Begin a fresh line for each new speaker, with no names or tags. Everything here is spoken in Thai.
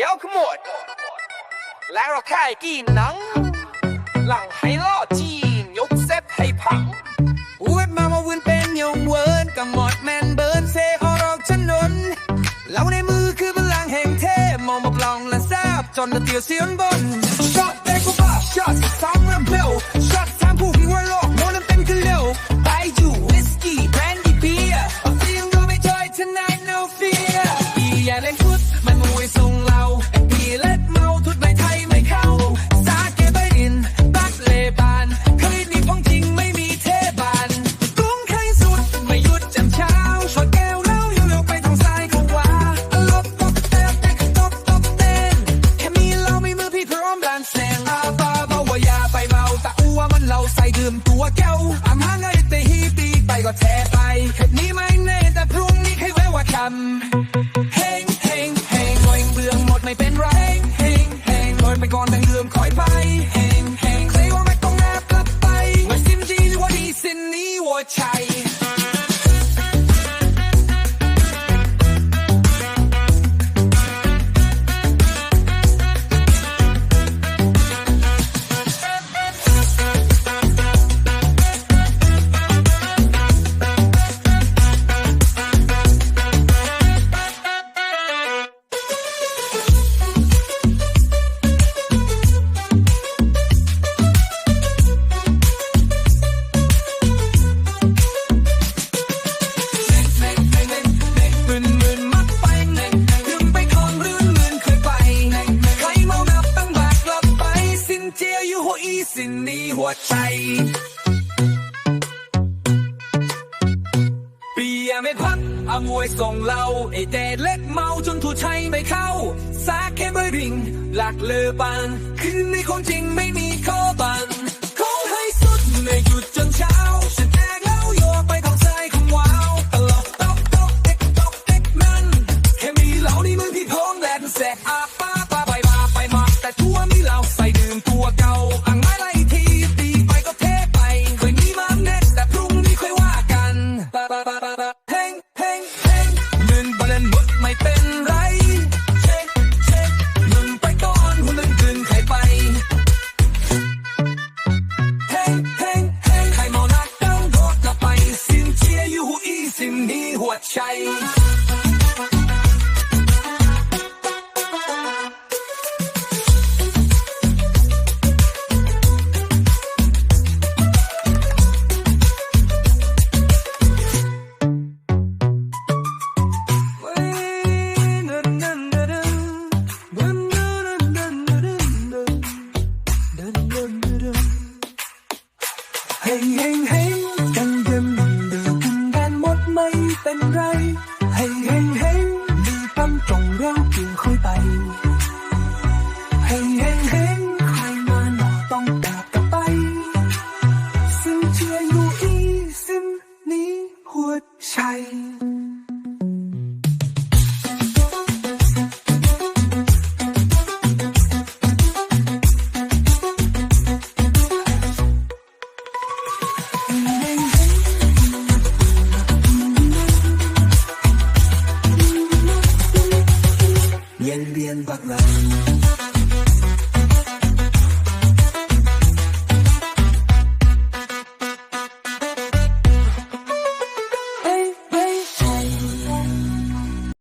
ยาวขมวดและเราแค่กี่นังหลังให้ล่。อจีนยกเซฟให้พัง
เวนมามาวนเป็นยงเวินกับหมดแมนเบิร์นเซออรอกฉนนนเราในมือคือพลังแห่งเทพมองมาปลองและทราบจนตะเตียวเสียนบนช็อตเด็กกูบ้าช็อตซ้ำ เราใส่ดื่มตัวแก้ว I'm hungry แต่ฮีตีไปก็แท้ไปแค่นี้ไม่แน่แต่พรุ่งนี้ให้แวะว่าคำ ปียไม่พักอมวยส่งเราไอแต่เล็กเมาจนถูใช้ไม่เข้าสาแค่เบอริง หลักเลอปาง คืนในคนจริงไม่มีข้อบัง cháy Hey, hey, hey. and right. Yen bien baklar.